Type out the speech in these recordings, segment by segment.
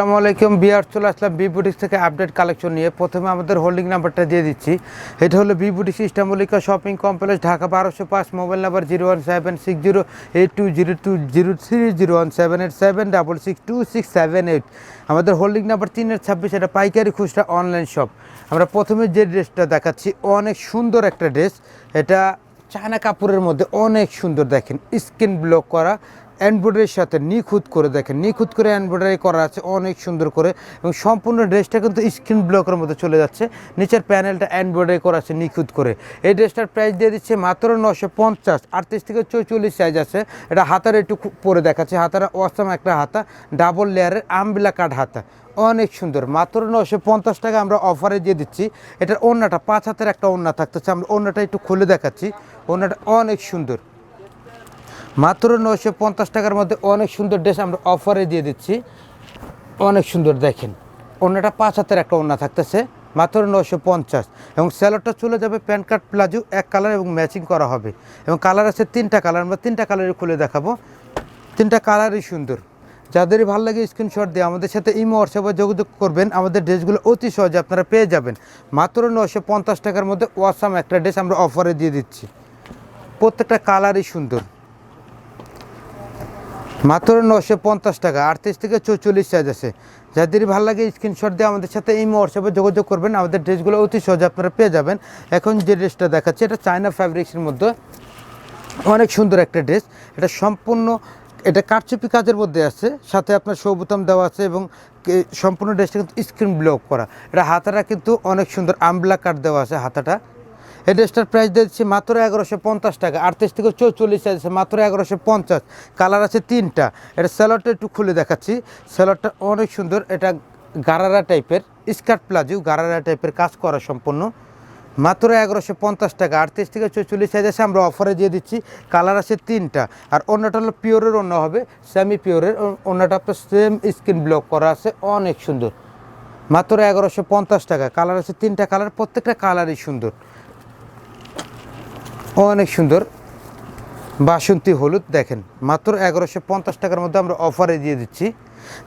আসসালামু আলাইকুম, বিয়ার চলে আসলাম বি বুটিক্স থেকে আপডেট কালেকশন নিয়ে। প্রথমে আমাদের হোল্ডিং নাম্বারটা দিয়ে দিচ্ছি। এটা হলো বি বুটিক্স ইস্টামলিকা শপিং কমপ্লেক্স ঢাকা বারোশো পাঁচ mobile number zero one seven six zero eight two zero two zero three zero one seven eight seven double six two six seven eight আমাদের হোল্ডিং নাম্বার তিনের ছাব্বিশ, এটা পাইকারি খুচরা অনলাইন শপ আমরা প্রথমে যে ড্রেসটা দেখাচ্ছি, অনেক সুন্দর একটা ড্রেস। এটা চায়না কাপড়ের মধ্যে অনেক সুন্দর দেখেন, স্কিন ব্লক করা। এমব্রয়ডারির সাথে নিখুঁত করে দেখেন। নিখুঁত করে এমব্রয়ডারি করা আছে, অনেক সুন্দর করে। এবং সম্পূর্ণ ড্রেসটা কিন্তু স্ক্রিন ব্লকের মধ্যে চলে যাচ্ছে। নিচের প্যানেলটা এমব্রয়ডারি করা আছে নিখুঁত করে। এই ড্রেসটার প্রাইস দিয়ে দিচ্ছে মাত্র নশো পঞ্চাশ। আটত্রিশ থেকে চৌচল্লিশ সাইজ আছে। এটা হাতার একটু পরে দেখাচ্ছে। হাতারা অসম একটা হাতা। ডাবল লেয়ারের আমবিলা কাঠ হাতা। অনেক সুন্দর। মাত্র নশো পঞ্চাশ টাকা আমরা অফারে দিয়ে দিচ্ছি। এটার ওড়নাটা পাঁচ হাতের একটা ওড়না থাকতেছে। আমরা ওড়নাটা একটু খুলে দেখাচ্ছি। ওড়নাটা অনেক সুন্দর। মাত্র নশো পঞ্চাশ টাকার মধ্যে অনেক সুন্দর ড্রেস আমরা অফারে দিয়ে দিচ্ছি। অনেক সুন্দর, দেখেন। অন্যটা পাঁচ হাতের একটা ওড়না থাকতেছে, মাত্র নশো পঞ্চাশ। এবং স্যালোডটা চলে যাবে প্যান্ট কার্ড প্লাজো, এক কালার এবং ম্যাচিং করা হবে। এবং কালার আছে তিনটা কালার, আমরা তিনটা কালারই খুলে দেখাবো। তিনটা কালারই সুন্দর। যাদেরই ভালো লাগে স্ক্রিনশট দিয়ে আমাদের সাথে ইমো, হোয়াটসঅ্যাপে যোগাযোগ করবেন। আমাদের ড্রেসগুলো অতি সহজে আপনারা পেয়ে যাবেন। মাত্র নশো পঞ্চাশ টাকার মধ্যে ওয়াসাম একটা ড্রেস আমরা অফারে দিয়ে দিচ্ছি। প্রত্যেকটা কালারই সুন্দর। মাত্র নশো পঞ্চাশ টাকা। আটত্রিশ থেকে চৌচল্লিশ সাইজ আছে। যাদের ভালো লাগে স্ক্রিনশট দিয়ে আমাদের সাথে এই হোয়াটসঅ্যাপে যোগাযোগ করবেন। আমাদের ড্রেসগুলো অতি সহজে আপনারা পেয়ে যাবেন। এখন যে ড্রেসটা দেখাচ্ছে, এটা চায়না ফ্যাব্রিক্সের মধ্যে অনেক সুন্দর একটা ড্রেস এটা সম্পূর্ণ, এটা কারচুপি কাজের মধ্যে আছে। সাথে আপনার সৌবুতাম দেওয়া আছে এবং সম্পূর্ণ ড্রেসটা কিন্তু স্ক্রিন ব্লক করা। এটা হাতাটা কিন্তু অনেক সুন্দর আমলা কাট দেওয়া আছে হাতাটা। এই ড্রেসটার প্রাইস দিচ্ছি মাত্র এগারোশো পঞ্চাশ টাকা। আটত্রিশ থেকে চৌচল্লিশ আছে মাত্র এগারোশো পঞ্চাশ। কালার আছে তিনটা। এটা স্যালোডটা একটু খুলে দেখাচ্ছি। স্যালোডটা অনেক সুন্দর। এটা গারারা টাইপের স্কার্ট প্লাজো গারারা টাইপের কাজ করা সম্পূর্ণ। মাত্র এগারোশো পঞ্চাশ টাকা। আটত্রিশ থেকে চৌচল্লিশ সাইজ আছে আমরা অফারে দিয়ে দিচ্ছি। কালার আছে তিনটা। আর অন্যটা হলো পিওরের অন্য হবে সেমি পিওরের অন্যটা আপনার সেম স্কিন ব্লক করা আছে, অনেক সুন্দর। মাত্র এগারোশো পঞ্চাশ টাকা। কালার আছে তিনটা। কালার প্রত্যেকটা কালারই সুন্দর। অনেক সুন্দর। বাসন্তী হলুদ দেখেন, মাত্র এগারোশো পঞ্চাশ টাকার মধ্যে আমরা অফারে দিয়ে দিচ্ছি।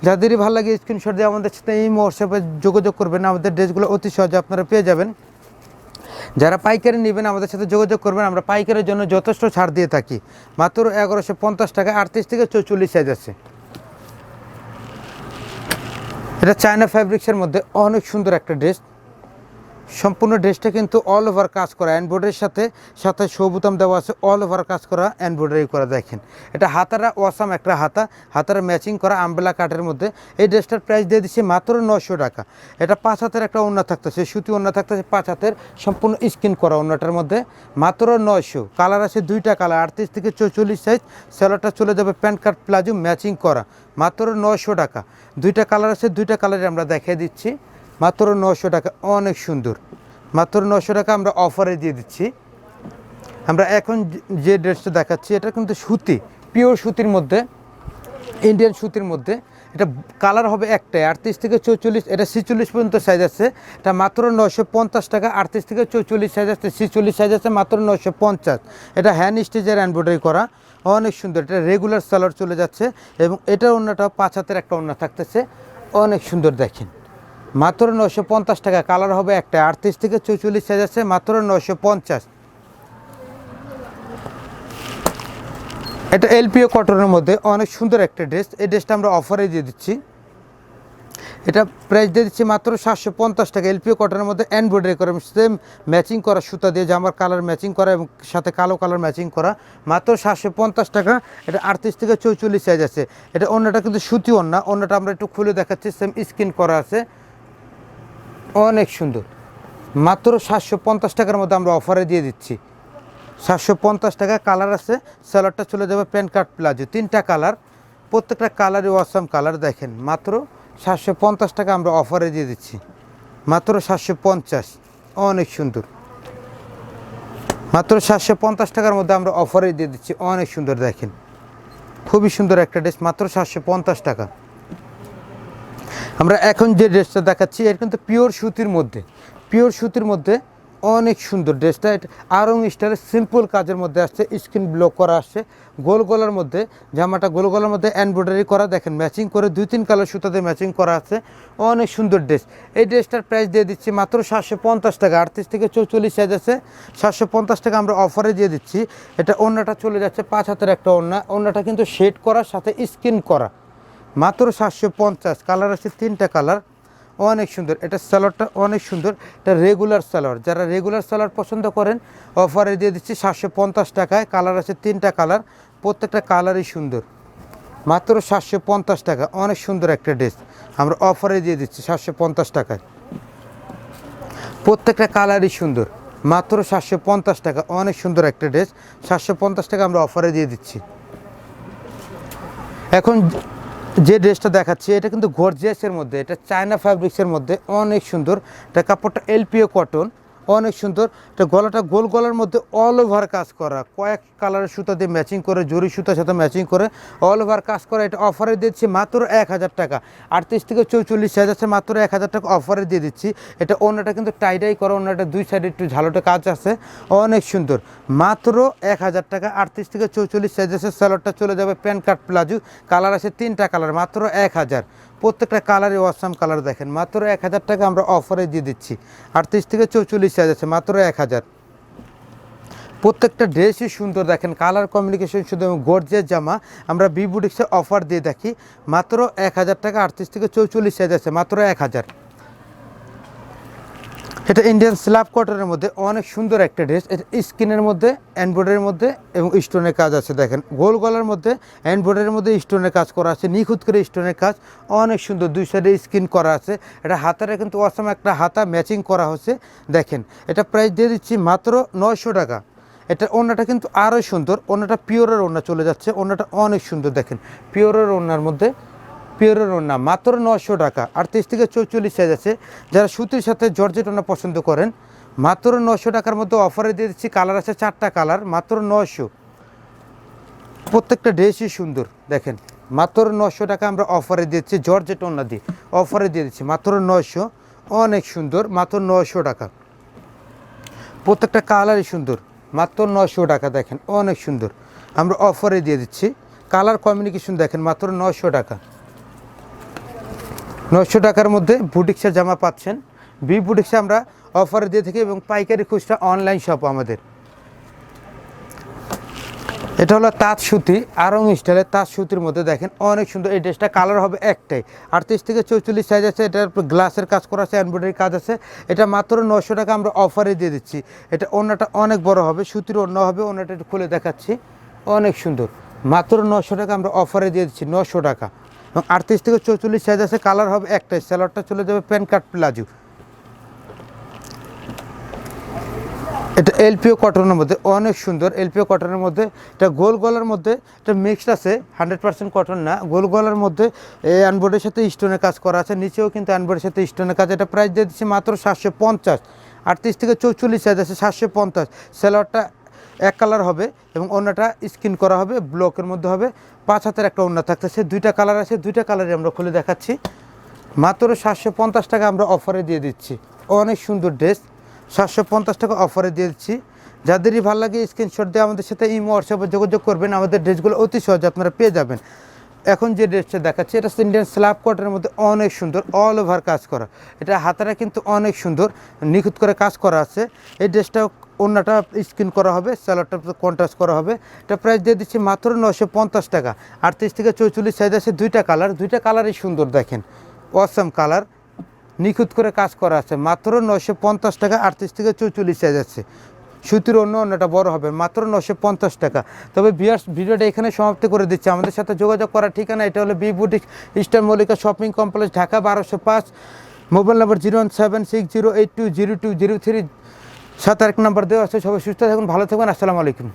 যাদেরই ভালো লাগে স্ক্রিনশট দিয়ে আমাদের সাথে এই হোয়াটসঅ্যাপে যোগাযোগ করবেন, আমাদের ড্রেসগুলো অতি সহজে আপনারা পেয়ে যাবেন। যারা পাইকারি নেবেন, আমাদের সাথে যোগাযোগ করবেন, আমরা পাইকারের জন্য যথেষ্ট ছাড় দিয়ে থাকি। মাত্র এগারোশো পঞ্চাশ টাকা, আটত্রিশ থেকে চৌচল্লিশ সাইজ আছে। এটা চায়না ফ্যাব্রিক্সের মধ্যে অনেক সুন্দর একটা ড্রেস সম্পূর্ণ ড্রেসটা কিন্তু অল ওভার কাজ করা এনবোর্ডের সাথে সাথে সবুতাম দেওয়া আছে অল ওভার কাজ করা এনবোর্ডারি করা, দেখেন। এটা হাতারা ওয়াসাম একটা হাতা, হাতারা ম্যাচিং করা আমবেলা কাঠের মধ্যে। এই ড্রেসটার প্রাইস দিয়ে দিচ্ছে মাত্র নশো টাকা। এটা পাঁচ হাতের একটা ওড়না থাকতেছে, সুতি ওড়না থাকতেছে, পাঁচ হাতের সম্পূর্ণ স্কিন করা ওড়নাটার মধ্যে। মাত্র নয়শো। কালার আছে দুইটা কালার, আটত্রিশ থেকে চৌচল্লিশ সাইজ স্যালোটা চলে যাবে প্যান্ট কার্ড প্লাজো ম্যাচিং করা। মাত্র নয়শো টাকা। দুইটা কালার আছে, দুইটা কালারে আমরা দেখিয়ে দিচ্ছি। মাত্র নশো টাকা, অনেক সুন্দর। মাত্র নশো টাকা আমরা অফারে দিয়ে দিচ্ছি। আমরা এখন যে- ড্রেসটা দেখাচ্ছি, এটা কিন্তু সুতি পিওর সুতির মধ্যে ইন্ডিয়ান সুতির মধ্যে। এটা কালার হবে একটাই, আটত্রিশ থেকে চৌচল্লিশ, এটা ছিচল্লিশ পর্যন্ত সাইজ আছে। এটা মাত্র নশো পঞ্চাশ টাকা, আটত্রিশ থেকে চৌচল্লিশ সাইজ আছে, ছিচল্লিশ সাইজ আছে, মাত্র নশো পঞ্চাশ। এটা হ্যান্ড স্টিচের এমব্রয়ডারি করা, অনেক সুন্দর। এটা রেগুলার সালোয়ার চলে যাচ্ছে এবং এটার অন্যটা পাঁচ হাতের একটা অন্য থাকতেছে। অনেক সুন্দর দেখেন। মাত্র নশো পঞ্চাশ টাকা। কালার হবে একটা। আটত্রিশ থেকে চৌচল্লিশ সাইজ আছে, মাত্র নশো পঞ্চাশ। এটা এলপিও কটনের মধ্যে অনেক সুন্দর একটা ড্রেস। এই ড্রেসটা আমরা অফারে দিয়ে দিচ্ছি। এটা প্রাইস দিয়ে দিচ্ছি মাত্র সাতশো পঞ্চাশ টাকা। এলপিও কটনের মধ্যে এনব্রয়ডারি করা সেম ম্যাচিং করা সুতা দিয়ে জামার কালার ম্যাচিং করা এবং সাথে কালো কালার ম্যাচিং করা। মাত্র সাতশো পঞ্চাশ টাকা। এটা আটত্রিশ থেকে চৌচল্লিশ সাইজ আছে। এটা অন্যটা কিন্তু সুতি অন্য অন্যটা আমরা একটু খুলে দেখাচ্ছি। সেম স্কিন করা আছে। অনেক সুন্দর। মাত্র সাতশো পঞ্চাশ টাকার মধ্যে আমরা অফারে দিয়ে দিচ্ছি। সাতশো পঞ্চাশ টাকা কালার আছে স্যালাডটা চলে যাবে প্যান্ট কার্ড প্লাজো তিনটা কালার প্রত্যেকটা কালারই ওয়াসাম কালার দেখেন, মাত্র সাতশো পঞ্চাশ টাকা আমরা অফারে দিয়ে দিচ্ছি। মাত্র সাতশো পঞ্চাশ, অনেক সুন্দর। মাত্র সাতশো পঞ্চাশ টাকার মধ্যে আমরা অফারে দিয়ে দিচ্ছি, অনেক সুন্দর, দেখেন। খুবই সুন্দর একটা ড্রেস মাত্র সাতশো পঞ্চাশ টাকা। আমরা এখন যে ড্রেসটা দেখাচ্ছি, এর কিন্তু পিওর সুতির মধ্যে পিওর সুতির মধ্যে অনেক সুন্দর ড্রেসটা। এটা আরং স্টাইলের সিম্পল কাজের মধ্যে আসছে স্ক্রিন ব্লক করা আসছে, গোল গলার মধ্যে, জামাটা গোল গলার মধ্যে এমব্রয়ডারি করা, দেখেন ম্যাচিং করে দুই তিন কালার সুতাতে ম্যাচিং করা আছে, অনেক সুন্দর ড্রেস। এই ড্রেসটার প্রাইস দিয়ে দিচ্ছি মাত্র সাতশো পঞ্চাশ টাকা, আটত্রিশ থেকে চৌচল্লিশ সাইজ আছে, সাতশো পঞ্চাশ টাকা আমরা অফারে দিয়ে দিচ্ছি। এটা অন্যটা চলে যাচ্ছে পাঁচ হাতের একটা অন্য অন্যটা কিন্তু শেড করার সাথে স্কিন করা। মাত্র সাতশো পঞ্চাশ কালার আছে তিনটা কালার অনেক সুন্দর। এটা স্যালাডটা অনেক সুন্দর। এটা রেগুলার স্যালাড যারা রেগুলার স্যালাড পছন্দ করেন অফারে দিয়ে দিচ্ছি সাতশো পঞ্চাশ টাকায়। কালার আছে তিনটা কালার প্রত্যেকটা কালারই সুন্দর। মাত্র সাতশো পঞ্চাশ টাকা। অনেক সুন্দর একটা ড্রেস আমরা অফারে দিয়ে দিচ্ছি সাতশো পঞ্চাশ টাকায়। প্রত্যেকটা কালারই সুন্দর। মাত্র সাতশো পঞ্চাশ টাকা। অনেক সুন্দর একটা ড্রেস সাতশো পঞ্চাশ টাকা আমরা অফারে দিয়ে দিচ্ছি। এখন যে ড্রেসটা দেখাচ্ছি, এটা কিন্তু গর্জিয়াসের মধ্যে, এটা চায়না ফ্যাব্রিক্সের মধ্যে অনেক সুন্দর। এটা কাপড়টা এলপিও কটন অনেক সুন্দর। এটা গলাটা গোল গলার মধ্যে অল ওভার কাজ করা। কয়েক কালারের সুতা দিয়ে ম্যাচিং করে, জরি সুতার সাথে ম্যাচিং করে অল ওভার কাজ করা। এটা অফারে দিচ্ছি মাত্র এক হাজার টাকা। আটত্রিশ থেকে চৌচল্লিশ সাইজ আছে, মাত্র এক হাজার টাকা অফারে দিয়ে দিচ্ছি। এটা অন্যটা কিন্তু টাইডাই করা অন্যটা দুই সাইডে একটু ঝালোটা কাজ আছে। অনেক সুন্দর। মাত্র এক হাজার টাকা। আটত্রিশ থেকে চৌচল্লিশ সাইজ আছে স্যালোডটা চলে যাবে প্যান কার্ড প্লাজো কালার আছে তিনটা কালার মাত্র এক হাজার। প্রত্যেকটা কালারই অসাম কালার দেখেন। মাত্র এক হাজার টাকা আমরা অফারে দিয়ে দিচ্ছি। আটত্রিশ থেকে চৌচল্লিশ সাইজ আছে, মাত্র এক হাজার। প্রত্যেকটা ড্রেসই সুন্দর দেখেন কালার কমিউনিকেশন শুধু গর্জের জামা আমরা বি বুটিক্সে অফার দিয়ে দেখি। মাত্র এক হাজার টাকা, আটত্রিশ থেকে চৌচল্লিশ সাইজ আছে, মাত্র এক হাজার। এটা ইন্ডিয়ান স্ল্যাব কটনের মধ্যে অনেক সুন্দর একটা ড্রেস এটা স্কিনের মধ্যে এনব্রয়ডারির মধ্যে এবং স্টোনের কাজ আছে দেখেন। গোল গলার মধ্যে এনব্রয়ডারির মধ্যে স্টোনের কাজ করা আছে, নিখুঁত করে স্টোনের কাজ। অনেক সুন্দর, দুই সাইডে স্কিন করা আছে। এটা হাতারে কিন্তু অসম একটা হাতা ম্যাচিং করা হচ্ছে। দেখেন, এটা প্রাইস দিয়ে দিচ্ছি মাত্র নয়শো টাকা। এটা ওনাটা কিন্তু আরও সুন্দর ওনাটা পিওরের ওনা চলে যাচ্ছে। ওনাটা অনেক সুন্দর দেখেন। পিওরের ওনার মধ্যে পিওরের ওনা মাত্র নশো টাকা। আটত্রিশ থেকে চৌচল্লিশ সাইজ আছে যারা সুতির সাথে জর্জেট ওনা পছন্দ করেন, মাত্র নশো টাকার মধ্যে অফারে দিয়ে দিচ্ছি। কালার আছে চারটা কালার মাত্র নশো প্রত্যেকটা ড্রেসই সুন্দর, দেখেন। মাত্র নশো টাকা আমরা অফারে দিচ্ছি, জর্জেট ওনা দিয়ে। অফারে দিয়ে দিচ্ছি, মাত্র নশো অনেক সুন্দর, মাত্র নশো টাকা। প্রত্যেকটা কালারই সুন্দর, মাত্র নশো টাকা, দেখেন। অনেক সুন্দর। আমরা অফারে দিয়ে দিচ্ছি। কালার কমিউনিকেশন দেখেন, মাত্র নশো টাকা। নশো টাকার মধ্যে বুটিক্সের জামা পাচ্ছেন। বি বুটিক্সে আমরা অফারে দিয়ে থাকি এবং পাইকারি খুচরা অনলাইন শপ আমাদের। এটা হলো তাঁত সুতি আরং স্টাইলের তাঁত সুতির মধ্যে দেখেন অনেক সুন্দর। এই ড্রেসটা কালার হবে একটাই। আটত্রিশ থেকে চৌচল্লিশ সাইজ আছে, এটার গ্লাসের কাজ করা আছে এমব্রয়ডারি কাজ আছে। এটা মাত্র নশো টাকা আমরা অফারে দিয়ে দিচ্ছি। এটা অন্যটা অনেক বড় হবে, সুতির অন্য হবে অন্যটা একটু খুলে দেখাচ্ছি। অনেক সুন্দর। মাত্র নশো টাকা আমরা অফারে দিয়ে দিচ্ছি নশো টাকা। এবং আটত্রিশ থেকে চৌচল্লিশ সাইজ আছে কালার হবে একটাই স্যালাডটা চলে যাবে প্যান কার্ড প্লাজো এটা এলপিও কটনের মধ্যে, অনেক সুন্দর এলপিও কটনের মধ্যে। এটা গোল গলার মধ্যে, এটা মিক্সড আছে হান্ড্রেড পার্সেন্ট কটন না। গোল গলার মধ্যে, এই আনবোর্ডের সাথে স্টোনের কাজ করা আছে, নিচেও কিন্তু আনবোর্ডের সাথে স্টোনের কাজ। এটা প্রাইস দিয়ে দিচ্ছে মাত্র সাতশো পঞ্চাশ। আটত্রিশ থেকে চৌচল্লিশ সাইজ আছে, সাতশো পঞ্চাশ। সেলারটা এক কালার হবে এবং অন্যটা স্কিন করা হবে, ব্লকের মধ্যে হবে। পাঁচ হাতের একটা অন্য থাকতেছে, দুইটা কালার আছে, দুইটা কালারই আমরা খুলে দেখাচ্ছি। মাত্র সাতশো পঞ্চাশ টাকা আমরা অফারে দিয়ে দিচ্ছি। অনেক সুন্দর ড্রেস, সাতশো পঞ্চাশ টাকা অফারে দিয়ে দিচ্ছি। যাদেরই ভালো লাগে স্ক্রিনশট দিয়ে আমাদের সাথে ইমো হোয়াটসঅ্যাপে যোগাযোগ করবেন, আমাদের ড্রেসগুলো অতি সহজে আপনারা পেয়ে যাবেন। এখন যে ড্রেসটা দেখাচ্ছি, এটা ইন্ডিয়ান স্ল্যাব কটের মধ্যে অনেক সুন্দর অল ওভার কাজ করা। এটা হাতারা কিন্তু অনেক সুন্দর, নিখুঁত করে কাজ করা আছে। এই ড্রেসটা অন্যটা স্কিন করা হবে স্যালাডটা কন্ট্রাস্ট করা হবে। এটা প্রাইস দিয়ে দিচ্ছি মাত্র নশো পঞ্চাশ টাকা। আটত্রিশ থেকে চৌচল্লিশ সাইজ আছে দুইটা কালার দুইটা কালারই সুন্দর দেখেন। অসাম কালার নিখুঁত করে কাজ করা আছে। মাত্র নশো পঞ্চাশ টাকা, আটত্রিশ থেকে চৌচল্লিশ সাইজ আছে। সুতির অন্য অন্যটা বড় হবে, মাত্র নশো পঞ্চাশ টাকা। তবে বিয়ার্স ভিডিওটা এখানে সমাপ্তি করে দিচ্ছি। আমাদের সাথে যোগাযোগ করার ঠিকানা এটা হলো B boutique Eastern Mallika shopping complex Dhaka বারোশো পাঁচ। Mobile number zero one seven six zero eight two zero two zero three. সাত আরেক নম্বর দেওয়া আছে সবাই সুস্থ থাকুন ভালো থাকুন আসসালামু আলাইকুম।